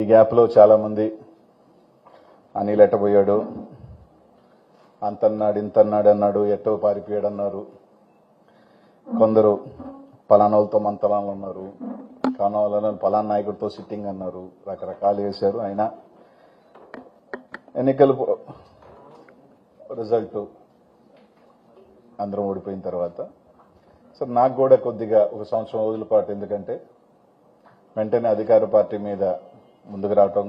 ఈ గ్యాప్లో చాలామంది అనిల్ ఎట్టబోయాడు అంతన్నాడు ఇంతన్నాడు అన్నాడు ఎట్టో పారిపోయాడు అన్నారు కొందరు పలానాలతో మంతలాలు అన్నారు. కానోళ్ళని పలానా నాయకుడితో సిట్టింగ్ అన్నారు. రకరకాలు వేశారు అయినా ఎన్నికలు రిజల్ట్ అందరం ఓడిపోయిన తర్వాత. సో నాకు కూడా కొద్దిగా ఒక సంవత్సరం రోజుల పాటు ఎందుకంటే వెంటనే అధికార పార్టీ మీద ముందుకు రావటం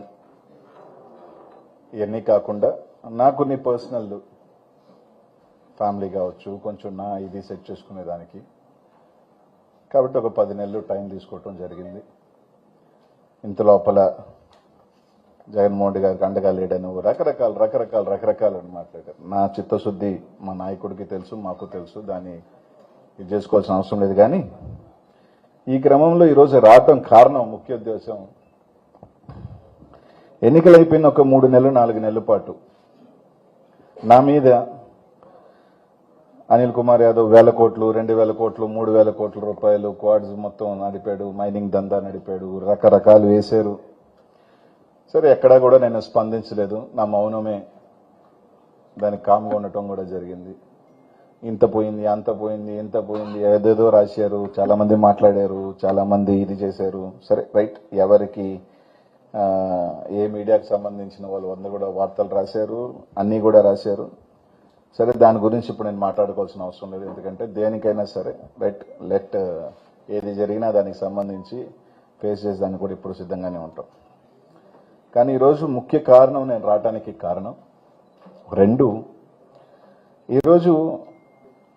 ఇవన్నీ కాకుండా నాకు కొన్ని పర్సనల్ ఫ్యామిలీ కావచ్చు కొంచెం నా ఇది సెట్ చేసుకునే దానికి. కాబట్టి ఒక పది నెలలు టైం తీసుకోవటం జరిగింది. ఇంత లోపల జగన్మోహన్ రెడ్డి గారికి అండగా లేడని రకరకాల రకరకాల రకరకాలని మాట్లాడారు. నా చిత్తశుద్ధి మా నాయకుడికి తెలుసు మాకు తెలుసు దాన్ని ఇది చేసుకోవాల్సిన అవసరం లేదు. కానీ ఈ క్రమంలో ఈరోజు రావటం కారణం ముఖ్య ఉద్దేశం ఎన్నికలు అయిపోయిన ఒక మూడు నెలలు నాలుగు నెలల పాటు. నా మీద అనిల్ కుమార్ యాదవ్ వేల కోట్లు రెండు వేల కోట్లు మూడు వేల కోట్ల రూపాయలు క్వాడ్స్ మొత్తం నడిపాడు మైనింగ్ దందా నడిపాడు రకరకాలు వేశారు. సరే ఎక్కడా కూడా నేను స్పందించలేదు. నా మౌనమే దానికి కామ్గా ఉండటం కూడా జరిగింది. ఇంత పోయింది అంత పోయింది ఇంత పోయింది ఏదేదో రాశారు చాలామంది మాట్లాడారు చాలామంది ఇది చేశారు. సరే రైట్ ఎవరికి ఏ మీడియాకి సంబంధించిన వాళ్ళు వంద కూడా వార్తలు రాశారు అన్నీ కూడా రాశారు. సరే దాని గురించి ఇప్పుడు నేను మాట్లాడుకోవాల్సిన అవసరం లేదు. ఎందుకంటే దేనికైనా సరే రైట్ లెట్ ఏది జరిగినా దానికి సంబంధించి ఫేస్ చేసేదానికి కూడా ఇప్పుడు సిద్ధంగానే ఉంటాం. కానీ ఈరోజు ముఖ్య కారణం నేను రావటానికి కారణం రెండు. ఈరోజు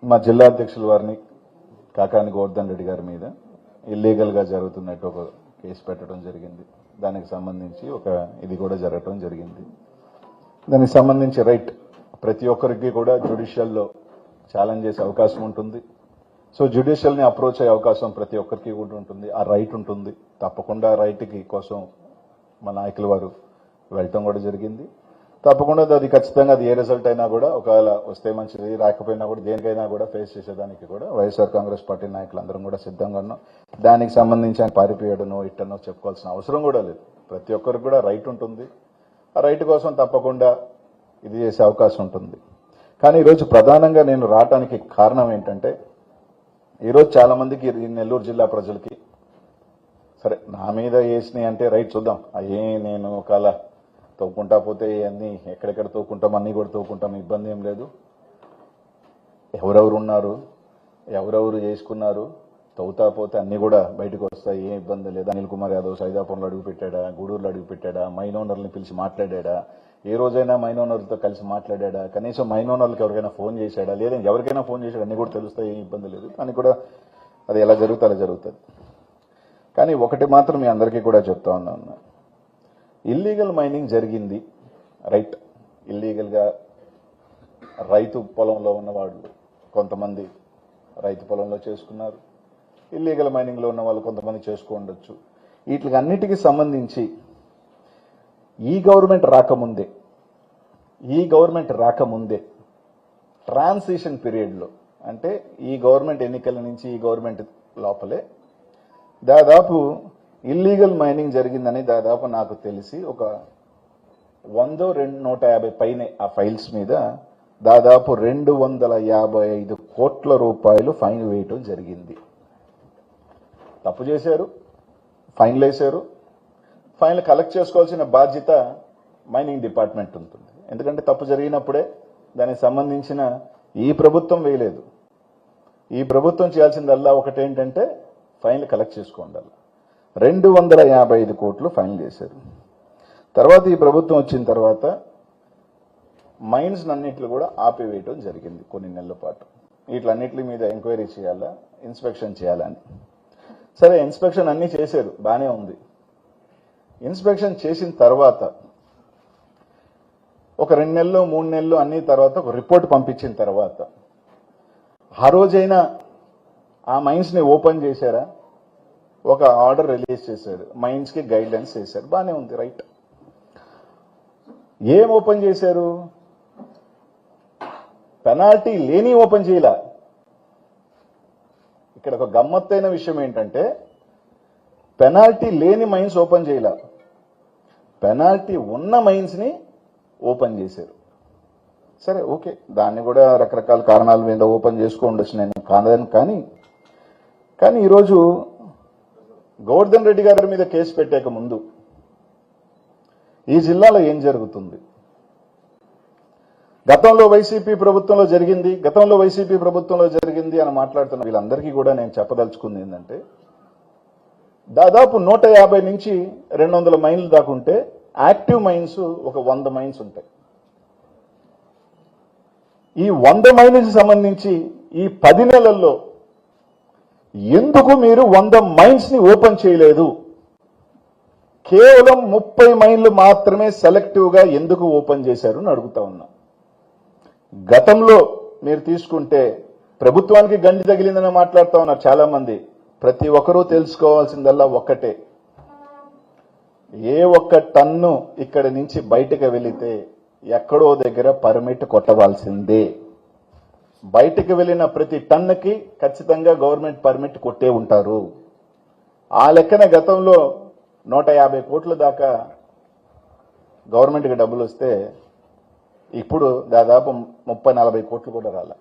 మా జిల్లా అధ్యక్షుల వారిని కాకాని గోవర్ధన్ రెడ్డి గారి మీద ఇల్లీగల్గా జరుగుతున్నట్టు ఒక కేసు పెట్టడం జరిగింది. దానికి సంబంధించి ఒక ఇది కూడా జరగటం జరిగింది. దానికి సంబంధించి రైట్ ప్రతి ఒక్కరికి కూడా జ్యుడిషియల్లో ఛాలెంజ్ చేసే అవకాశం ఉంటుంది. సో జ్యుడిషియల్ని అప్రోచ్ అయ్యే అవకాశం ప్రతి ఒక్కరికి కూడా ఉంటుంది. ఆ రైట్ ఉంటుంది. తప్పకుండా ఆ రైట్కి కోసం మా నాయకుల వారు వెళ్ళటం కూడా జరిగింది. తప్పకుండా అది ఖచ్చితంగా అది ఏ రిజల్ట్ అయినా కూడా ఒకవేళ వస్తే మంచిది రాకపోయినా కూడా దేనికైనా కూడా ఫేస్ చేసేదానికి కూడా వైఎస్ఆర్ కాంగ్రెస్ పార్టీ నాయకులందరం కూడా సిద్ధంగా ఉన్నాం. దానికి సంబంధించి ఆయన పారిపోయాడనో ఇట్టనో చెప్పుకోవాల్సిన అవసరం కూడా లేదు. ప్రతి ఒక్కరికి కూడా రైట్ ఉంటుంది. ఆ రైట్ కోసం తప్పకుండా ఇది చేసే అవకాశం ఉంటుంది. కానీ ఈరోజు ప్రధానంగా నేను రావటానికి కారణం ఏంటంటే ఈరోజు చాలామందికి ఈ నెల్లూరు జిల్లా ప్రజలకి సరే నా మీద వేసినాయి అంటే రైట్ చూద్దాం. అయ్యే నేను ఒకవేళ తవ్వుకుంటా పోతే అన్నీ ఎక్కడెక్కడ తోకుంటాం అన్నీ కూడా తవ్వుకుంటాం ఇబ్బంది ఏం లేదు. ఎవరెవరు ఉన్నారు ఎవరెవరు చేసుకున్నారు తవ్వుతా పోతే అన్నీ కూడా బయటకు వస్తాయి ఏం ఇబ్బంది లేదు. అనిల్ కుమార్ యాదవ్ సైదాపురంలో అడుగు పెట్టాడా గూడూరులో అడుగు పెట్టాడా మైన్ ఓనర్ని పిలిచి మాట్లాడా ఏ రోజైనా మైన్ కలిసి మాట్లాడా కనీసం మైన్ ఓనర్లకు ఎవరికైనా ఫోన్ చేశాడా లేదంటే ఎవరికైనా ఫోన్ చేశాడు అన్ని కూడా తెలుస్తాయి ఏం ఇబ్బంది లేదు. కానీ కూడా అది ఎలా జరుగుతుందో అలా జరుగుతుంది. కానీ ఒకటి మాత్రం మీ అందరికీ కూడా చెప్తా ఉన్నాను. ఇల్లీగల్ మైనింగ్ జరిగింది. రైట్ ఇల్లీగల్గా రైతు పొలంలో ఉన్న వాళ్ళు కొంతమంది రైతు పొలంలో చేసుకున్నారు. ఇల్లీగల్ మైనింగ్లో ఉన్న వాళ్ళు కొంతమంది చేసుకోండొచ్చు వీటికి అన్నిటికీ సంబంధించి ఈ గవర్నమెంట్ రాకముందే ఈ గవర్నమెంట్ రాకముందే ట్రాన్సిషన్ పీరియడ్లో అంటే ఈ గవర్నమెంట్ ఎన్నికల నుంచి ఈ గవర్నమెంట్ లోపలే దాదాపు ఇల్లీగల్ మైనింగ్ జరిగిందని దాదాపు నాకు తెలిసి ఒక వందో రెండు నూట యాభై పైనే ఆ ఫైల్స్ మీద దాదాపు రెండు వందల యాభై ఐదు కోట్ల రూపాయలు ఫైన్ వేయటం జరిగింది. తప్పు చేశారు ఫైన్లు వేశారు. ఫైన్లు కలెక్ట్ చేసుకోవాల్సిన బాధ్యత మైనింగ్ డిపార్ట్మెంట్ ఉంటుంది. ఎందుకంటే తప్పు జరిగినప్పుడే దానికి సంబంధించిన ఈ ప్రభుత్వం వేయలేదు. ఈ ప్రభుత్వం చేయాల్సిందల్లా ఒకటేంటంటే ఫైన్లు కలెక్ట్ చేసుకోండాలి రెండు వందల యాభై ఐదు కోట్లు ఫైన్ చేశారు. తర్వాత ఈ ప్రభుత్వం వచ్చిన తర్వాత మైన్స్ అన్నింటిలో కూడా ఆపివేయటం జరిగింది కొన్ని నెలల పాటు. వీటిలన్నింటి మీద ఎంక్వైరీ చేయాలా ఇన్స్పెక్షన్ చేయాలని సరే ఇన్స్పెక్షన్ అన్నీ చేశారు బాగానే ఉంది. ఇన్స్పెక్షన్ చేసిన తర్వాత ఒక రెండు నెలలు మూడు నెలలు అన్ని తర్వాత ఒక రిపోర్ట్ పంపించిన తర్వాత ఆ రోజైనా ఆ మైన్స్ని ఓపెన్ చేశారా? ఒక ఆర్డర్ రిలీజ్ చేశారు మైండ్స్కి కి గైడ్ లైన్స్ చేశారు బాగానే ఉంది రైట్ ఏం ఓపెన్ చేశారు? పెనాల్టీ లేని ఓపెన్ చేయలా. ఇక్కడ ఒక గమ్మత్తైన విషయం ఏంటంటే పెనాల్టీ లేని మైన్స్ ఓపెన్ చేయలా. పెనాల్టీ ఉన్న మైన్స్ని ఓపెన్ చేశారు. సరే ఓకే. దాన్ని కూడా రకరకాల కారణాల మీద ఓపెన్ చేసుకోండొచ్చు నేను. కాదని కానీ కానీ ఈరోజు గోవర్ధన్ రెడ్డి గారి మీద కేసు పెట్టాక ముందు ఈ జిల్లాలో ఏం జరుగుతుంది? గతంలో వైసీపీ ప్రభుత్వంలో జరిగింది గతంలో వైసీపీ ప్రభుత్వంలో జరిగింది అని మాట్లాడుతున్న వీళ్ళందరికీ కూడా నేను చెప్పదలుచుకుంది ఏంటంటే దాదాపు నూట యాభై నుంచి రెండు వందల మైన్లు దాకుంటే యాక్టివ్ మైన్స్ ఒక వంద మైన్స్ ఉంటాయి. ఈ వంద మైన్స్ సంబంధించి ఈ పది నెలల్లో ఎందుకు మీరు వంద మైన్స్ని ఓపెన్ చేయలేదు? కేవలం ముప్పై మైన్లు మాత్రమే సెలెక్టివ్గా ఎందుకు ఓపెన్ చేశారు అని అడుగుతా ఉన్నా. గతంలో మీరు తీసుకుంటే ప్రభుత్వానికి గండి తగిలిందని మాట్లాడుతా ఉన్నారు చాలామంది. ప్రతి ఒక్కరూ తెలుసుకోవాల్సిందల్లా ఒక్కటే. ఏ ఒక్క టన్ను ఇక్కడి నుంచి బయటకు వెళితే ఎక్కడో దగ్గర పర్మిట్ కొట్టవలసిందే. బయటకు వెళ్ళిన ప్రతి టన్నుకి ఖచ్చితంగా గవర్నమెంట్ పర్మిట్ కొట్టే ఉంటారు. ఆ లెక్కన గతంలో నూట యాభై కోట్ల దాకా గవర్నమెంట్కి డబ్బులు వస్తే ఇప్పుడు దాదాపు ముప్పై నలభై కోట్లు కూడా రాల.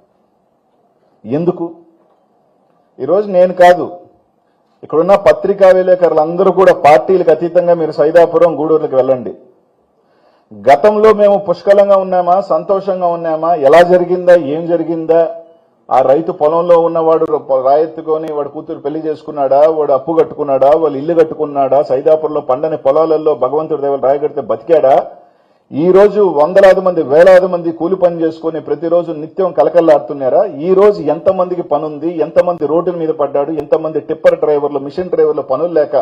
ఎందుకు? ఈరోజు నేను కాదు. ఇక్కడున్న పత్రికా విలేకరులందరూ కూడా పార్టీలకు అతీతంగా మీరు సైదాపురం గూడూరులకు వెళ్ళండి. గతంలో మేము పుష్కలంగా ఉన్నామా? సంతోషంగా ఉన్నామా? ఎలా జరిగిందా? ఏం జరిగిందా? ఆ రైతు పొలంలో ఉన్నవాడు రాయెత్తుకొని వాడు కూతురు పెళ్ళి చేసుకున్నాడా? వాడు అప్పు కట్టుకున్నాడా? వాళ్ళు ఇల్లు కట్టుకున్నాడా? సైదాపురంలో పండని పొలాలలో భగవంతుడి దేవుడు రాయగడితే బతికాడా? ఈ రోజు వందలాది మంది వేలాది మంది కూలి పని చేసుకుని ప్రతిరోజు నిత్యం కలకల్లాడుతున్నారా? ఈ రోజు ఎంతమందికి పనుంది? ఎంతమంది రోడ్డు మీద పడ్డాడు? ఎంతమంది టిప్పర్ డ్రైవర్లు మిషన్ డ్రైవర్లు పనులు లేక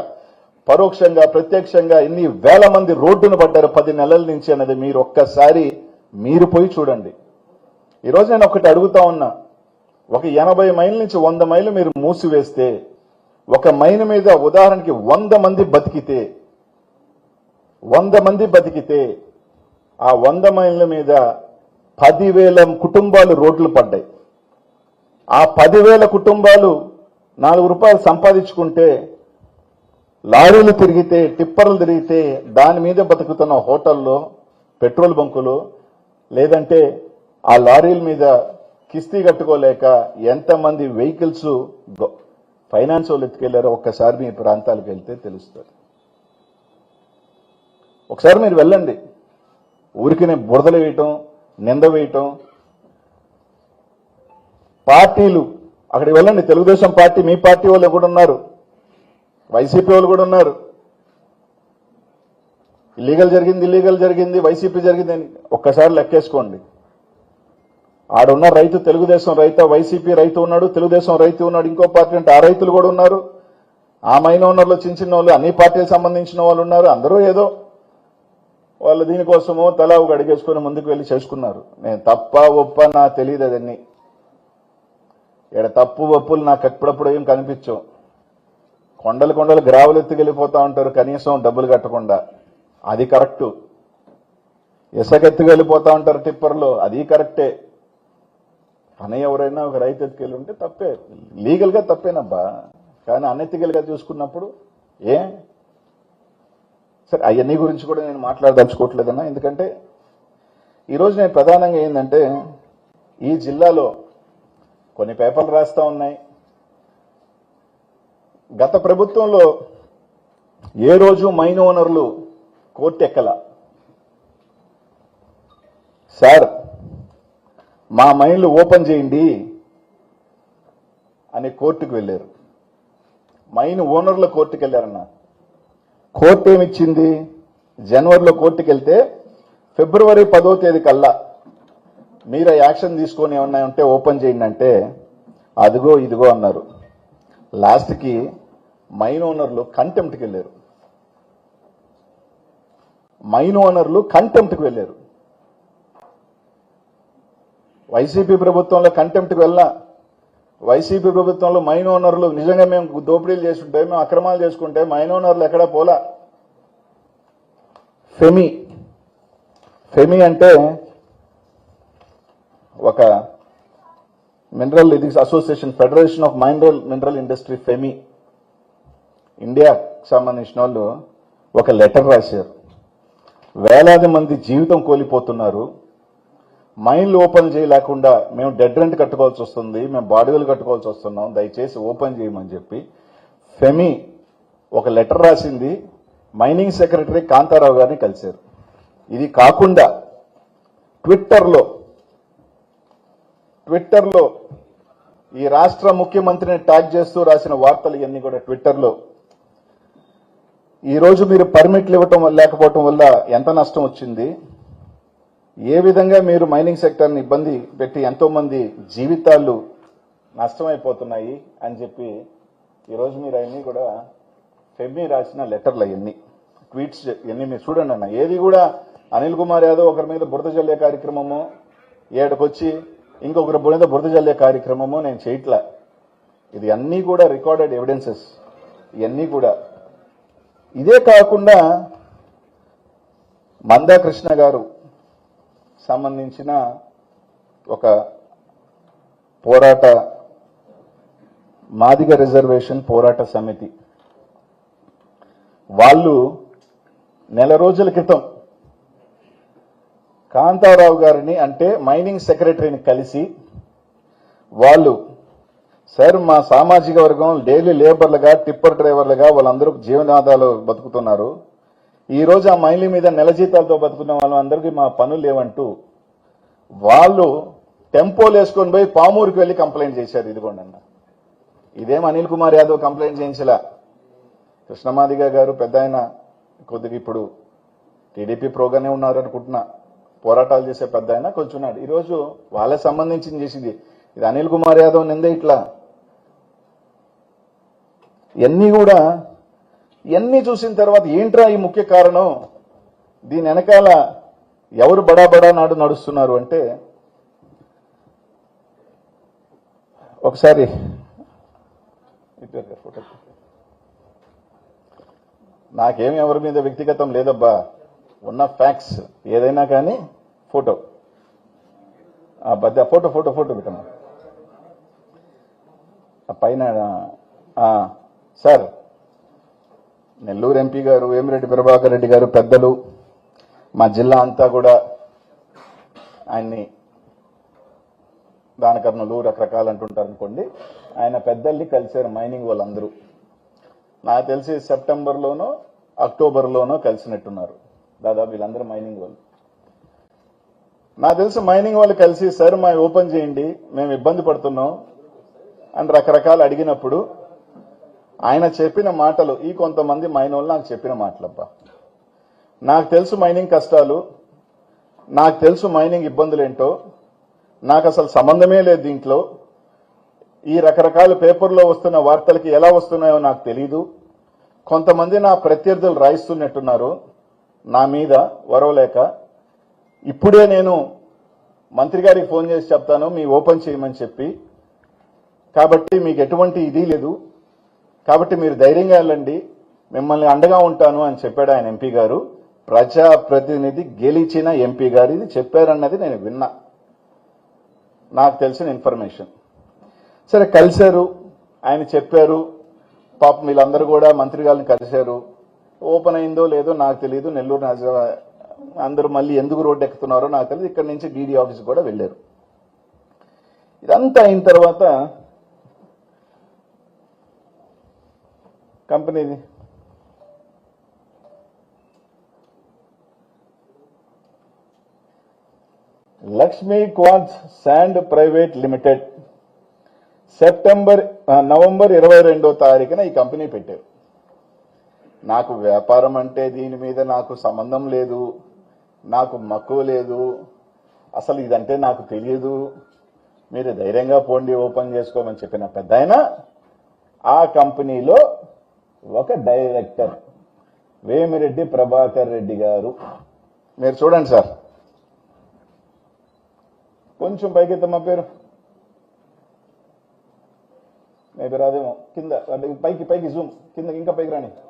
పరోక్షంగా ప్రత్యక్షంగా ఎన్ని వేల మంది రోడ్డున పడ్డారు పది నెలల నుంచి అన్నది మీరు ఒక్కసారి మీరు పోయి చూడండి. ఈరోజు నేను ఒకటి అడుగుతా ఉన్నా. ఒక ఎనభై మైళ్ళ నుంచి వంద మైళ్ళు మీరు మూసివేస్తే ఒక మైలు మీద ఉదాహరణకి వంద మంది బతికితే వంద మంది బతికితే ఆ వంద మైళ్ళ మీద పదివేల కుటుంబాలు రోడ్లు పడ్డాయి. ఆ పదివేల కుటుంబాలు నాలుగు రూపాయలు సంపాదించుకుంటే లారీలు తిరిగితే టిప్పర్లు తిరిగితే దాని మీద బతుకుతున్న హోటల్లో పెట్రోల్ బంకులు లేదంటే ఆ లారీల మీద కిస్తీ కట్టుకోలేక ఎంతమంది వెహికల్స్ ఫైనాన్స్ వాళ్ళు ఎత్తుకెళ్ళారో ఒక్కసారి మీ ప్రాంతాలకు వెళ్తే తెలుస్తుంది. ఒకసారి మీరు వెళ్ళండి. ఊరికి బురదలు వేయటం నింద వేయటం. పార్టీలు అక్కడికి వెళ్ళండి. తెలుగుదేశం పార్టీ మీ పార్టీ వాళ్ళు కూడా ఉన్నారు. వైసీపీ వాళ్ళు కూడా ఉన్నారు. ఇల్లీగల్ జరిగింది ఇల్లీగల్ జరిగింది వైసీపీ జరిగింది అని ఒక్కసారి లెక్కేసుకోండి. ఆడున్న రైతు తెలుగుదేశం రైతు వైసీపీ రైతు ఉన్నాడు తెలుగుదేశం రైతు ఉన్నాడు ఇంకో పార్టీ అంటే ఆ రైతులు కూడా ఉన్నారు. ఆ మైన ఓనర్లు చిన్న చిన్న వాళ్ళు అన్ని పార్టీలకు సంబంధించిన వాళ్ళు ఉన్నారు. అందరూ ఏదో వాళ్ళు దీనికోసమో తలా ఒక అడిగేసుకుని ముందుకు వెళ్ళి చేసుకున్నారు. నేను తప్ప ఒప్ప నా తెలియదు అదన్నీ. ఇక్కడ తప్పు ఒప్పులు నాకు ఎప్పుడప్పుడు ఏం కనిపించవు. కొండలు కొండలు గ్రావులు ఎత్తుకెళ్ళిపోతా ఉంటారు కనీసం డబ్బులు కట్టకుండా. అది కరెక్టు. ఇసుకెత్తుకెళ్ళిపోతా ఉంటారు టిప్పర్లో అది కరెక్టే. పని ఎవరైనా ఒక రైతు ఎత్తుకెళ్ళి ఉంటే తప్పే. లీగల్గా తప్పేనబ్బా. కానీ అనెత్తికల్గా చూసుకున్నప్పుడు ఏ? సరే అవన్నీ గురించి కూడా నేను మాట్లాడదలుచుకోవట్లేదన్నా. ఎందుకంటే ఈరోజు నేను ప్రధానంగా ఏంటంటే ఈ జిల్లాలో కొన్ని పేపర్లు రాస్తా ఉన్నాయి. గత ప్రభుత్వంలో ఏ రోజు మైన్ ఓనర్లు కోర్టు ఎక్కల సార్ మా మైన్లు ఓపెన్ చేయండి అని కోర్టుకు వెళ్ళారు. మైన్ ఓనర్ల కోర్టుకు వెళ్ళారన్న కోర్టు ఏమిచ్చింది జనవరిలో కోర్టుకు వెళ్తే ఫిబ్రవరి పదో తేదీ కల్లా మీరు యాక్షన్ తీసుకొని ఏమన్నా ఉంటే ఓపెన్ చేయండి అంటే అదిగో ఇదిగో అన్నారు. లాస్ట్కి మైన్ ఓనర్లు కంటెంప్ట్కి వెళ్ళారు. మైన్ ఓనర్లు కంటెంప్ట్కి వెళ్ళారు. వైసీపీ ప్రభుత్వంలో కంటెంప్ట్కి వెళ్ళా వైసీపీ ప్రభుత్వంలో మైన్ ఓనర్లు నిజంగా మేము దోపిడీలు చేసుకుంటే మేము అక్రమాలు చేసుకుంటే మైన్ ఓనర్లు ఎక్కడా పోలా? ఫెమి ఫెమి అంటే ఒక మినరల్ ఇది association federation of mineral mineral industry ఫెమి. ఇండియాకు సంబంధించిన వాళ్ళు ఒక లెటర్ రాశారు. వేలాది మంది జీవితం కోల్పోతున్నారు. మైండ్లు ఓపెన్ చేయలేకుండా మేము డెడ్ రెంట్ కట్టుకోవాల్సి వస్తుంది మేము బాడుగలు కట్టుకోవాల్సి వస్తున్నాం దయచేసి ఓపెన్ చేయమని చెప్పి ఫెమి ఒక లెటర్ రాసింది. మైనింగ్ సెక్రటరీ కాంతారావు గారిని కలిశారు. ఇది కాకుండా ట్విట్టర్లో ట్విట్టర్లో ఈ రాష్ట్ర ముఖ్యమంత్రిని ట్యాగ్ చేస్తూ రాసిన వార్తలు ఇవన్నీ కూడా ట్విట్టర్లో. ఈ రోజు మీరు పర్మిట్లు ఇవ్వటం లేకపోవటం వల్ల ఎంత నష్టం వచ్చింది? ఏ విధంగా మీరు మైనింగ్ సెక్టర్ని ఇబ్బంది పెట్టి ఎంతోమంది జీవితాలు నష్టమైపోతున్నాయి అని చెప్పి ఈరోజు మీరు అవన్నీ కూడా ఫెమ్మి రాసిన లెటర్లు అవన్నీ ట్వీట్స్ ఇవన్నీ మీరు చూడండి అన్న. ఏది కూడా అనిల్ కుమార్ యాదవ్ ఒకరి మీద బురద జల్లే కార్యక్రమము ఏడకొచ్చి ఇంకొకరి మీద బురద జల్లే కార్యక్రమము నేను చేయట్లా. ఇది అన్నీ కూడా రికార్డెడ్ ఎవిడెన్సెస్ ఇవన్నీ కూడా ఇదే కాకుండా మందాకృష్ణ గారు సంబంధించిన ఒక పోరాట మాదిగ రిజర్వేషన్ పోరాట సమితి. వాళ్ళు నెల రోజుల క్రితం కాంతారావు గారిని అంటే మైనింగ్ సెక్రటరీని కలిసి వాళ్ళు సార్ మా సామాజిక వర్గం డైలీ లేబర్లుగా టిప్పర్ డ్రైవర్లుగా వాళ్ళందరూ జీవనాధాలు బతుకుతున్నారు. ఈ రోజు ఆ మైలి మీద నెల జీతాలతో బతుకున్న వాళ్ళందరికీ మా పనులు లేవంటూ వాళ్ళు టెంపోలు వేసుకొని పోయి పామూరుకి వెళ్ళి కంప్లైంట్ చేశారు. ఇదిగోండి అన్న. ఇదేం అనిల్ కుమార్ యాదవ్ కంప్లైంట్ చేయించలా? కృష్ణమాదిగ గారు పెద్ద ఆయన. కొద్దిగా ఇప్పుడు టీడీపీ ప్రోగానే ఉన్నారు అనుకుంటున్నా. పోరాటాలు చేసే పెద్ద ఆయన కొంచెం ఉన్నాడు. ఈరోజు వాళ్ళకి సంబంధించింది చేసింది. ఇది అనిల్ కుమార్ యాదవ్ నిందే ఇట్లా. ఇవన్నీ కూడా ఇవన్నీ చూసిన తర్వాత ఏంట్రా ఈ ముఖ్య కారణం? దీని వెనకాల ఎవరు బడా బడా నాడు నడుస్తున్నారు అంటే ఒకసారి ఇటు నాకేం ఎవరి మీద వ్యక్తిగతం లేదబ్బా. ఉన్న ఫ్యాక్ట్స్ ఏదైనా కానీ ఫోటో. ఆ బద్ద ఫోటో ఫోటో ఫోటో పెట్టమ్మా. ఆ పైన సార్ నెల్లూరు ఎంపీ గారు వేమిరెడ్డి ప్రభాకర్ రెడ్డి గారు పెద్దలు మా జిల్లా అంతా కూడా ఆయన్ని దానకర్ణులు రకరకాలు అంటుంటారు అనుకోండి ఆయన పెద్దల్ని కలిశారు మైనింగ్ వాళ్ళందరూ. నాకు తెలిసి సెప్టెంబర్లోనో అక్టోబర్లోనో కలిసినట్టున్నారు. దాదాపు వీళ్ళందరూ మైనింగ్ వాళ్ళు. నాకు తెలిసి మైనింగ్ వాళ్ళు కలిసి సార్ మా ఓపెన్ చేయండి మేము ఇబ్బంది పడుతున్నాం అని రకరకాలు అడిగినప్పుడు ఆయన చెప్పిన మాటలు ఈ కొంతమంది మైనోళ్ళు నాకు చెప్పిన మాటలబ్బా. నాకు తెలుసు మైనింగ్ కష్టాలు నాకు తెలుసు మైనింగ్ ఇబ్బందులు ఏంటో నాకు అసలు సంబంధమే లేదు దీంట్లో. ఈ రకరకాల పేపర్లో వస్తున్న వార్తలకి ఎలా వస్తున్నాయో నాకు తెలీదు. కొంతమంది నా ప్రత్యర్థులు రాయిస్తున్నట్టున్నారు. నా మీద వరవలేక. ఇప్పుడే నేను మంత్రి గారికి ఫోన్ చేసి చెప్తాను మీ ఓపెన్ చేయమని చెప్పి. కాబట్టి మీకు ఎటువంటి ఇది లేదు. కాబట్టి మీరు ధైర్యంగా వెళ్ళండి. మిమ్మల్ని అండగా ఉంటాను అని చెప్పాడు ఆయన ఎంపీ గారు. ప్రజాప్రతినిధి గెలిచిన ఎంపీ గారు ఇది చెప్పారన్నది నేను విన్నా. నాకు తెలిసిన ఇన్ఫర్మేషన్. సరే కలిశారు. ఆయన చెప్పారు. పాపం వీళ్ళందరూ కూడా మంత్రి గారిని కలిశారు. ఓపెన్ అయిందో లేదో నాకు తెలియదు నెల్లూరు అందరూ మళ్ళీ ఎందుకు రోడ్డు ఎక్కుతున్నారో నాకు తెలియదు ఇక్కడ నుంచి డీడీ ఆఫీస్ కూడా వెళ్ళారు. ఇదంతా అయిన తర్వాత కంపెనీది. Lakshmi క్వాన్స్ sand private limited September November ఇరవై రెండో తారీఖున ఈ కంపెనీ పెట్టారు. నాకు వ్యాపారం అంటే దీని మీద నాకు సంబంధం లేదు నాకు మక్కువ లేదు అసలు ఇదంటే నాకు తెలియదు మీరు ధైర్యంగా పోండి ఓపెన్ చేసుకోమని చెప్పిన పెద్ద ఆ కంపెనీలో ఒక డైరెక్టర్. వేమిరెడ్డి ప్రభాకర్ రెడ్డి గారు. మీరు చూడండి సార్. కొంచెం పైకెత్తమ్మా పేరు. మేబీ రాదేమో కింద పైకి పైకి జూమ్ కింద ఇంకా పైకి రాని.